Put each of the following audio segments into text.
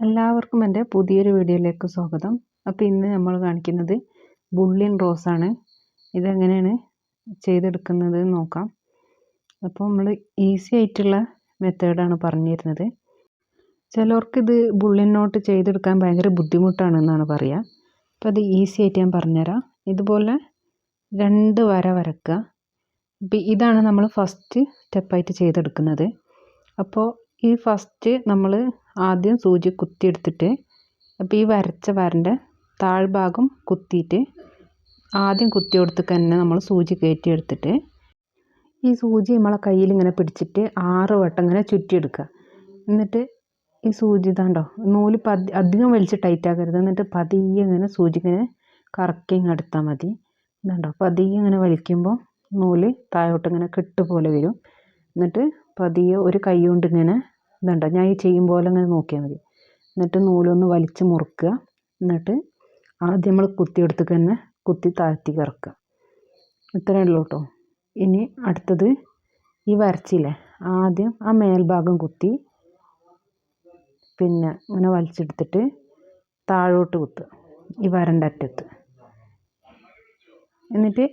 എല്ലാവർക്കും എന്റെ പുതിയൊരു വീഡിയോയിലേക്ക് സ്വാഗതം. അപ്പോൾ ഇന്ന് നമ്മൾ കാണിക്കുന്നത് ബുള്ളിൻ റോസാണ്. ഇതെങ്ങനെയാണ് ചെയ്തെടുക്കുന്നത് നോക്കാം. അപ്പോൾ നമ്മൾ ഈസി ആയിട്ടുള്ള മെത്തേഡാണ് പറഞ്ഞു തരുന്നത് ചിലർക്കിത് ബുള്ളിനോട്ട് ചെയ്തെടുക്കാൻ ഭയങ്കര ബുദ്ധിമുട്ടാണെന്നാണ് പറയുക. അപ്പോൾ അത് ഈസി ആയിട്ട് ഞാൻ പറഞ്ഞുതരാം. ഇതുപോലെ രണ്ട് വര വരക്കുക. അപ്പോൾ ഇതാണ് നമ്മൾ ഫസ്റ്റ് സ്റ്റെപ്പായിട്ട് ചെയ്തെടുക്കുന്നത്. അപ്പോൾ ഈ ഫസ്റ്റ് നമ്മൾ ആദ്യം സൂചി കുത്തിയെടുത്തിട്ട് അപ്പോൾ ഈ വരച്ച വരന്റെ താഴ്ഭാഗം കുത്തിയിട്ട് ആദ്യം കുത്തി കൊടുത്തേക്ക് തന്നെ നമ്മൾ സൂചി കയറ്റി എടുത്തിട്ട് ഈ സൂചി നമ്മളെ കയ്യിൽ ഇങ്ങനെ പിടിച്ചിട്ട് ആറ് വട്ടം ഇങ്ങനെ ചുറ്റിയെടുക്കുക. എന്നിട്ട് ഈ സൂചി ഇതാണ്ടോ നൂൽ പതി അധികം വലിച്ച് ടൈറ്റ് ആക്കരുത്. എന്നിട്ട് പതിയെ ഇങ്ങനെ സൂചി ഇങ്ങനെ കറക്കി ഇങ്ങനെ എടുത്താൽ മതി. ഇതാണ്ടോ പതിയെ ഇങ്ങനെ വലിക്കുമ്പോൾ നൂൽ താഴോട്ട് ഇങ്ങനെ കെട്ട് പോലെ വരും. എന്നിട്ട് പതിയെ ഒരു കൈ കൊണ്ട് ഇങ്ങനെ ഇതുണ്ടോ. ഞാൻ ഈ ചെയ്യും പോലെ അങ്ങനെ നോക്കിയാൽ മതി. എന്നിട്ട് നൂലൊന്ന് വലിച്ച് മുറുക്കുക. എന്നിട്ട് ആദ്യം നമ്മൾ കുത്തിയെടുത്തേക്ക് തന്നെ കുത്തി താഴ്ത്തി കറക്കുക. ഇത്രയേ ഉള്ളൂ കേട്ടോ. ഇനി അടുത്തത് ഈ വരച്ചില്ലേ? ആദ്യം ആ മേൽഭാഗം കുത്തി പിന്നെ ഇങ്ങനെ വലിച്ചെടുത്തിട്ട് താഴോട്ട് കുത്തുക. ഈ വരന്റെ അറ്റത്ത്. എന്നിട്ട്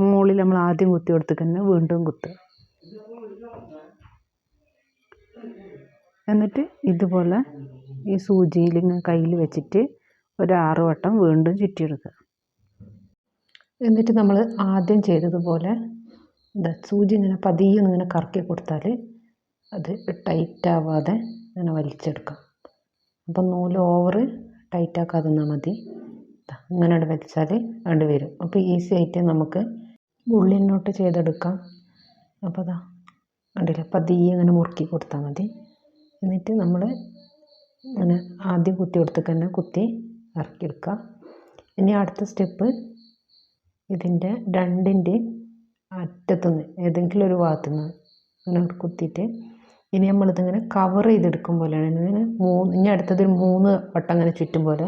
മുകളിൽ നമ്മൾ ആദ്യം കുത്തി കൊടുത്തേക്ക് തന്നെ വീണ്ടും കുത്തുക. എന്നിട്ട് ഇതുപോലെ ഈ സൂചിയിൽ ഇങ്ങനെ കയ്യിൽ വെച്ചിട്ട് ഒരു ആറ് വട്ടം വീണ്ടും ചുറ്റിയെടുക്കുക. എന്നിട്ട് നമ്മൾ ആദ്യം ചെയ്തതുപോലെ എന്താ സൂചി ഇങ്ങനെ പതിയെ ഇങ്ങനെ കറക്കി കൊടുത്താൽ അത് ടൈറ്റ് ആവാതെ ഇങ്ങനെ വലിച്ചെടുക്കാം. അപ്പം നൂൽ ഓവർ ടൈറ്റ് ആക്കാതെ നിന്നാൽ മതി. ഇങ്ങനെ വലിച്ചാൽ അവിടെ വരും. അപ്പോൾ ഈസി ആയിട്ട് നമുക്ക് ഉള്ളിനോട്ട് ചെയ്തെടുക്കാം. അപ്പോൾ അതാ കണ്ടില്ലേ പതിയെ ഇങ്ങനെ മുറുക്കി കൊടുത്താൽ മതി. എന്നിട്ട് നമ്മൾ അങ്ങനെ ആദ്യം കുത്തി കൊടുത്തൊക്കെ തന്നെ കുത്തി ഇറക്കിയെടുക്കുക. ഇനി അടുത്ത സ്റ്റെപ്പ് ഇതിന്റെ രണ്ടിന്റെ അറ്റത്തുനിന്ന് ഏതെങ്കിലും ഒരു ഭാഗത്തുനിന്ന് അങ്ങനെ കുത്തിയിട്ട് ഇനി നമ്മളിതിങ്ങനെ കവർ ചെയ്തെടുക്കും പോലെയാണ്. ഇങ്ങനെ മൂന്ന് ഇനി അടുത്തത് മൂന്ന് വട്ടം അങ്ങനെ ചുറ്റും പോലെ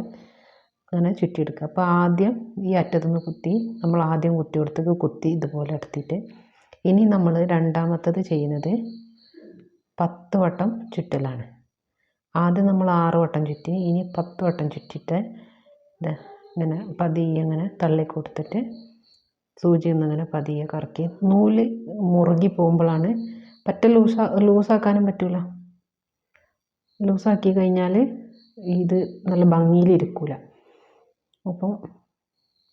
അങ്ങനെ ചുറ്റിയെടുക്കുക. അപ്പോൾ ആദ്യം ഈ അറ്റത്തുനിന്ന് കുത്തി നമ്മൾ ആദ്യം കുത്തി കൊടുത്തത് കുത്തി ഇതുപോലെ എടുത്തിട്ട് ഇനി നമ്മൾ രണ്ടാമത്തത് ചെയ്യുന്നത് പത്ത് വട്ടം ചുറ്റലാണ്. ആദ്യം നമ്മൾ ആറ് വട്ടം ചുറ്റി ഇനി പത്ത് വട്ടം ചുറ്റിയിട്ട് ഇങ്ങനെ പതിയെ ഇങ്ങനെ തള്ളി കൊടുത്തിട്ട് സൂചി ഒന്നിങ്ങനെ പതിയെ കറക്കി. നൂൽ മുറുകി പോകുമ്പോഴാണ്. പറ്റ ലൂസാ ലൂസാക്കാനും പറ്റില്ല ലൂസാക്കി കഴിഞ്ഞാൽ ഇത് നല്ല ഭംഗിയിലിരിക്കില്ല അപ്പം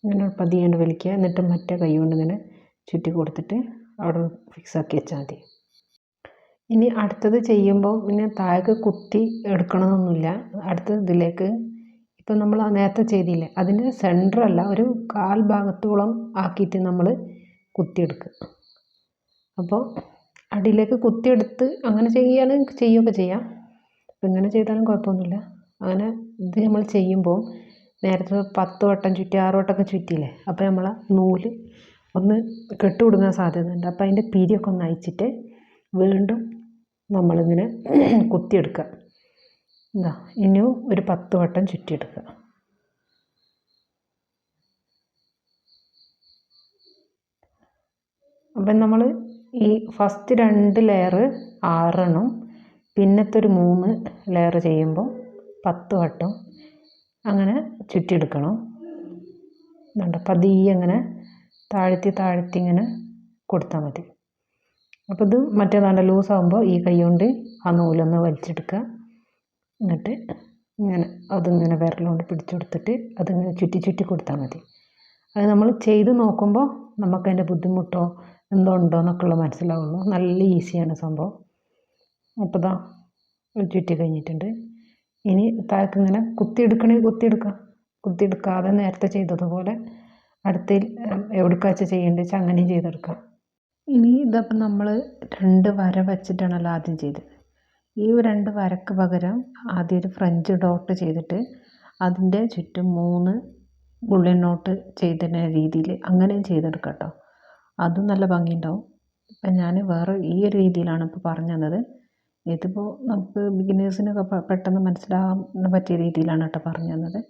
ഇങ്ങനെ പതിയെ വലിക്കുക. എന്നിട്ട് മറ്റേ കൈ കൊണ്ട് ഇങ്ങനെ ചുറ്റി കൊടുത്തിട്ട് അവിടെ ഫിക്സ് ആക്കി വെച്ചാൽ മതി. ഇനി അടുത്തത് ചെയ്യുമ്പോൾ പിന്നെ താഴേക്ക് കുത്തി എടുക്കണമെന്നൊന്നുമില്ല അടുത്ത ഇതിലേക്ക്. ഇപ്പം നമ്മൾ നേരത്തെ ചെയ്തില്ലേ? അതിന്റെ സെന്റർ അല്ല ഒരു കാൽ ഭാഗത്തോളം ആക്കിയിട്ട് നമ്മൾ കുത്തിയെടുക്കുക. അപ്പോൾ അടിയിലേക്ക് കുത്തിയെടുത്ത് അങ്ങനെ ചെയ്യുകയാണെങ്കിൽ ചെയ്യുകയൊക്കെ ചെയ്യാം. അപ്പം ഇങ്ങനെ ചെയ്താലും കുഴപ്പമൊന്നുമില്ല. അങ്ങനെ ഇത് നമ്മൾ ചെയ്യുമ്പോൾ നേരത്തെ പത്ത് വട്ടം ചുറ്റി ആറ് വട്ടമൊക്കെ ചുറ്റിയില്ലേ? അപ്പോൾ നമ്മൾ നൂൽ ഒന്ന് കെട്ടുകൊടുക്കാൻ സാധ്യതയുണ്ട്. അപ്പോൾ അതിന്റെ പിരിയൊക്കെ ഒന്ന് അയച്ചിട്ട് വീണ്ടും നമ്മളിങ്ങനെ കുത്തിയെടുക്കുക. എന്താ ഇനിയും ഒരു പത്ത് വട്ടം ചുറ്റിയെടുക്കുക. അപ്പം നമ്മൾ ഈ ഫസ്റ്റ് രണ്ട് ലെയർ ആറെണ്ണം പിന്നത്തെ ഒരു മൂന്ന് ലെയർ ചെയ്യുമ്പോൾ പത്ത് വട്ടം അങ്ങനെ ചുറ്റിയെടുക്കണം. എന്നുണ്ട് പതിയെ അങ്ങനെ താഴ്ത്തി താഴ്ത്തി ഇങ്ങനെ കൊടുത്താൽ മതി. അപ്പോൾ ഇത് മറ്റേതാണ്ട് ലൂസാകുമ്പോൾ ഈ കൈ കൊണ്ട് ആ നൂലൊന്ന് വലിച്ചെടുക്കുക. എന്നിട്ട് ഇങ്ങനെ അതിങ്ങനെ വിരലുകൊണ്ട് പിടിച്ചെടുത്തിട്ട് അതിങ്ങനെ ചുറ്റി ചുറ്റി കൊടുത്താൽ മതി. അത് നമ്മൾ ചെയ്ത് നോക്കുമ്പോൾ നമുക്കതിന്റെ ബുദ്ധിമുട്ടോ എന്തോ ഉണ്ടോ എന്നൊക്കെയുള്ള മനസ്സിലാവുള്ളൂ. നല്ല ഈസിയാണ് സംഭവം. അപ്പോൾ ഇതാ ചുറ്റി കഴിഞ്ഞിട്ടുണ്ട്. ഇനി താഴേക്ക് ഇങ്ങനെ കുത്തിയെടുക്കണേ കുത്തിയെടുക്കാം കുത്തിയെടുക്കാതെ നേരത്തെ ചെയ്തതുപോലെ അടുത്ത എവിടേക്കാ വെച്ചാൽ ചെയ്യേണ്ടത് വെച്ചാൽ അങ്ങനെയും ചെയ്തെടുക്കാം. ഇനി ഇതപ്പം നമ്മൾ രണ്ട് വര വച്ചിട്ടാണല്ലോ ആദ്യം ചെയ്തത്. ഈ രണ്ട് വരക്ക് പകരം ആദ്യം ഒരു ഫ്രഞ്ച് ഡോട്ട് ചെയ്തിട്ട് അതിന്റെ ചുറ്റും മൂന്ന് ബുള്ളിയൻ നോട്ട് ചെയ്തിരുന്ന രീതിയിൽ അങ്ങനെയും ചെയ്തെടുക്കാം കേട്ടോ. അതും നല്ല ഭംഗിയുണ്ടാവും. ഇപ്പം ഞാൻ വേറെ ഈ ഒരു രീതിയിലാണ് ഇപ്പോൾ പറഞ്ഞു തന്നത്. ഇതിപ്പോൾ നമുക്ക് ബിഗിനേഴ്സിനൊക്കെ പെട്ടെന്ന് മനസ്സിലാകാൻ പറ്റിയ രീതിയിലാണ് കേട്ടോ പറഞ്ഞു തന്നത്.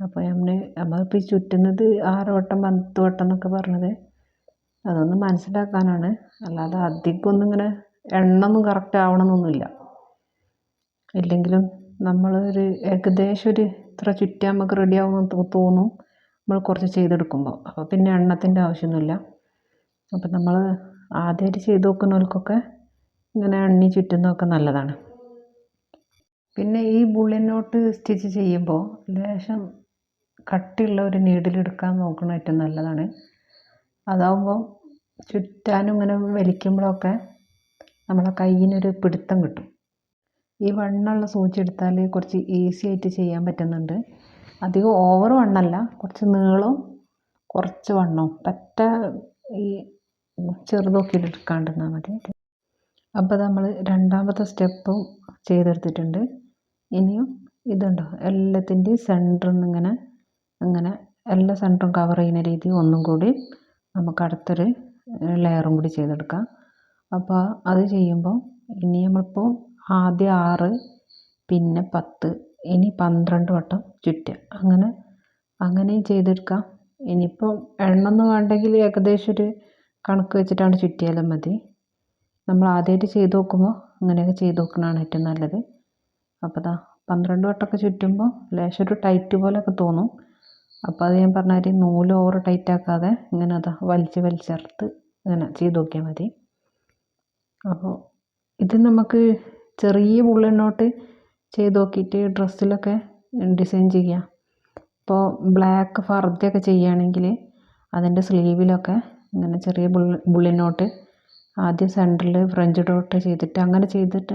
അപ്പോൾ നമ്മൾ നമ്മളിപ്പോൾ ഈ ചുറ്റുന്നത് ആറ് വട്ടം പത്ത് വട്ടം എന്നൊക്കെ പറഞ്ഞത് അതൊന്ന് മനസ്സിലാക്കാനാണ്. അല്ലാതെ അധികം ഒന്നും ഇങ്ങനെ എണ്ണമൊന്നും കറക്റ്റ് ആവണമെന്നൊന്നുമില്ല ഇല്ലെങ്കിലും ഒരു ഏകദേശം ഒരു ഇത്ര ചുറ്റാൻ നമുക്ക് റെഡിയാവുമെന്ന് തോന്നും. നമ്മൾ കുറച്ച് ചെയ്തെടുക്കുമ്പോൾ അപ്പോൾ പിന്നെ എണ്ണത്തിന്റെ ആവശ്യമൊന്നുമില്ല. അപ്പം നമ്മൾ ആദ്യമായിട്ട് ചെയ്ത് നോക്കുന്നവർക്കൊക്കെ ഇങ്ങനെ എണ്ണി ചുറ്റുന്നതൊക്കെ നല്ലതാണ്. പിന്നെ ഈ ബുള്ളിനോട്ട് സ്റ്റിച്ച് ചെയ്യുമ്പോൾ ലേശം കട്ടിയുള്ള ഒരു നീഡിൽ എടുക്കാൻ നോക്കണം ഏറ്റവും നല്ലതാണ്. അതാവുമ്പോൾ ചുറ്റാനും ഇങ്ങനെ വലിക്കുമ്പോഴൊക്കെ നമ്മളെ കയ്യിനൊരു പിടുത്തം കിട്ടും. ഈ വണ്ണമുള്ള സൂചി എടുത്താൽ കുറച്ച് ഈസി ആയിട്ട് ചെയ്യാൻ പറ്റുന്നുണ്ട്. അധികം ഓവർ വണ്ണമല്ല കുറച്ച് നീളവും കുറച്ച് വണ്ണവും. പറ്റ ഈ ചെറുതൊക്കെ എടുക്കാണ്ടിരുന്നാൽ മതി. അപ്പോൾ നമ്മൾ രണ്ടാമത്തെ സ്റ്റെപ്പും ചെയ്തെടുത്തിട്ടുണ്ട്. ഇനിയും ഇതുണ്ടോ? എല്ലാത്തിന്റെയും സെന്ററിൽ നിന്ന് ഇങ്ങനെ ഇങ്ങനെ എല്ലാ സെന്ററും കവർ ചെയ്യുന്ന രീതി ഒന്നും കൂടി നമുക്ക് അടുത്തൊരു ലെയറും കൂടി ചെയ്തെടുക്കാം. അപ്പോൾ അത് ചെയ്യുമ്പോൾ ഇനി നമ്മളിപ്പോൾ ആദ്യം ആറ് പിന്നെ പത്ത് ഇനി പന്ത്രണ്ട് വട്ടം ചുറ്റുക. അങ്ങനെ അങ്ങനെയും ചെയ്തെടുക്കാം. ഇനിയിപ്പോൾ എണ്ണൊന്നും വേണ്ടെങ്കിൽ ഏകദേശം ഒരു കണക്ക് വെച്ചിട്ടാണ് ചുറ്റിയാലും മതി. നമ്മൾ ആദ്യമായിട്ട് ചെയ്ത് നോക്കുമ്പോൾ അങ്ങനെയൊക്കെ ചെയ്ത് നോക്കുന്നതാണ് ഏറ്റവും നല്ലത്. അപ്പോൾ ദാ പന്ത്രണ്ട് വട്ടമൊക്കെ ചുറ്റുമ്പോൾ ലേശം ഒരു ടൈറ്റ് പോലെയൊക്കെ തോന്നും. അപ്പോൾ അത് ഞാൻ പറഞ്ഞ ഒരു നൂൽ ഓവർ ടൈറ്റ് ആക്കാതെ ഇങ്ങനെ അതാ വലിച്ച് വലിച്ചെടുത്ത് ഇങ്ങനെ ചെയ്ത് നോക്കിയാൽ മതി. അപ്പോൾ ഇത് നമുക്ക് ചെറിയ പുള്ളിനോട്ട് ചെയ്ത് നോക്കിയിട്ട് ഡ്രസ്സിലൊക്കെ ഡിസൈൻ ചെയ്യാം. ഇപ്പോൾ ബ്ലാക്ക് ഫർദയൊക്കെ ചെയ്യുകയാണെങ്കിൽ അതിന്റെ സ്ലീവിലൊക്കെ ഇങ്ങനെ ചെറിയ ബുള്ളി ബുള്ളിനോട്ട് ആദ്യം സെന്ററിൽ ഫ്രഞ്ച് ഡോട്ട് ചെയ്തിട്ട് അങ്ങനെ ചെയ്തിട്ട്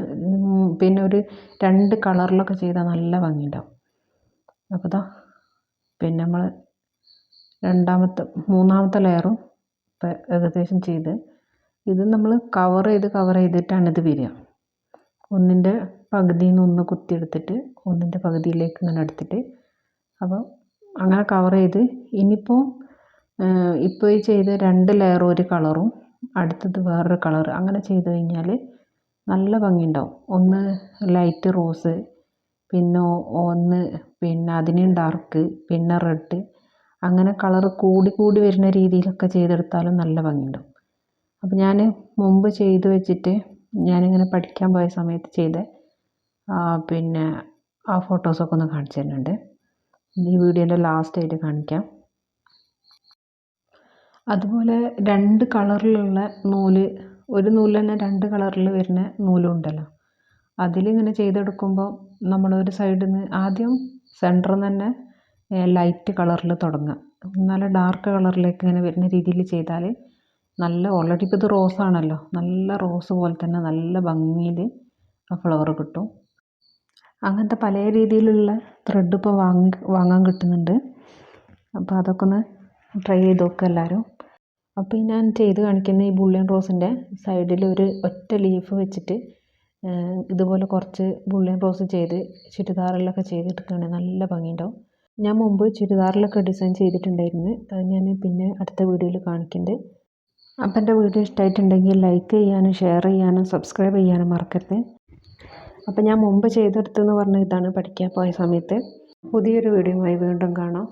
പിന്നെ ഒരു രണ്ട് കളറിലൊക്കെ ചെയ്താൽ നല്ല ഭംഗിയുണ്ടാവും. അപ്പോൾ ദാ പിന്നെ നമ്മൾ രണ്ടാമത്തെ മൂന്നാമത്തെ ലെയറും ഇപ്പം ഏകദേശം ചെയ്ത് ഇത് നമ്മൾ കവർ ചെയ്ത് കവർ ചെയ്തിട്ടാണ് ഇത് വരിക. ഒന്നിന്റെ പകുതിയിൽ നിന്ന് ഒന്ന് കുത്തിയെടുത്തിട്ട് ഒന്നിന്റെ പകുതിയിലേക്ക് ഇങ്ങനെ എടുത്തിട്ട് അപ്പോൾ അങ്ങനെ കവർ ചെയ്ത് ഇനിയിപ്പോൾ ഇപ്പോൾ ഈ ചെയ്ത രണ്ട് ലെയർ ഒരു കളറും അടുത്തത് വേറൊരു കളർ അങ്ങനെ ചെയ്ത് കഴിഞ്ഞാൽ നല്ല ഭംഗിയുണ്ടാവും ഒന്ന് ലൈറ്റ് റോസ് പിന്നെ ഒന്ന് പിന്നെ അതിനും ഡാർക്ക് പിന്നെ റെഡ് അങ്ങനെ കളർ കൂടി കൂടി വരുന്ന രീതിയിലൊക്കെ ചെയ്തെടുത്താലും നല്ല ഭംഗിയുണ്ടാവും. അപ്പം ഞാൻ മുമ്പ് ചെയ്ത് വെച്ചിട്ട് ഞാനിങ്ങനെ പഠിക്കാൻ പോയ സമയത്ത് ചെയ്ത പിന്നെ ആ ഫോട്ടോസൊക്കെ ഒന്ന് കാണിച്ചു തരുന്നുണ്ട്. ഈ വീഡിയോന്റെ ലാസ്റ്റായിട്ട് കാണിക്കാം. അതുപോലെ രണ്ട് കളറിലുള്ള നൂൽ ഒരു നൂലിൽ തന്നെ രണ്ട് കളറിൽ വരുന്ന നൂലുണ്ടല്ലോ അതിലിങ്ങനെ ചെയ്തെടുക്കുമ്പോൾ നമ്മളൊരു സൈഡിൽ നിന്ന് ആദ്യം സെന്ററിൽ നിന്ന് തന്നെ ലൈറ്റ് കളറിൽ തുടങ്ങുക നല്ല ഡാർക്ക് കളറിലേക്ക് ഇങ്ങനെ വരുന്ന രീതിയിൽ ചെയ്താൽ നല്ല ഓൾറെഡി ഇപ്പോൾ ഇത് റോസാണല്ലോ. നല്ല റോസ് പോലെ തന്നെ നല്ല ഭംഗിയിൽ ആ ഫ്ലവർ കിട്ടും. അങ്ങനത്തെ പല രീതിയിലുള്ള ത്രെഡ് ഇപ്പോൾ വാങ്ങി വാങ്ങാൻ കിട്ടുന്നുണ്ട്. അപ്പോൾ അതൊക്കെ ഒന്ന് ട്രൈ ചെയ്ത് നോക്കുക എല്ലാവരും അപ്പോൾ ഞാൻ ചെയ്ത് കാണിക്കുന്ന ഈ ബുള്ളിയൻ റോസിന്റെ സൈഡിൽ ഒരു ഒറ്റ ലീഫ് വെച്ചിട്ട് ഇതുപോലെ കുറച്ച് ബുള്ളിയൻ റോസ് ചെയ്ത് ചുരിദാറിലൊക്കെ ചെയ്തെടുക്കുകയാണെങ്കിൽ നല്ല ഭംഗിയുണ്ടാവും. ഞാൻ മുമ്പ് ചുരിദാറിലൊക്കെ ഡിസൈൻ ചെയ്തിട്ടുണ്ടായിരുന്നു. അത് ഞാൻ പിന്നെ അടുത്ത വീഡിയോയിൽ കാണിക്കുന്നുണ്ട് അപ്പം എന്റെ വീഡിയോ ഇഷ്ടമായിട്ടുണ്ടെങ്കിൽ ലൈക്ക് ചെയ്യാനും ഷെയർ ചെയ്യാനും സബ്സ്ക്രൈബ് ചെയ്യാനും മറക്കരുത്. അപ്പം ഞാൻ മുമ്പ് ചെയ്തെടുത്തെന്ന് പറഞ്ഞ ഇതാണ് പഠിക്കാൻ പോയ സമയത്ത്. പുതിയൊരു വീഡിയോയുമായി വീണ്ടും കാണാം.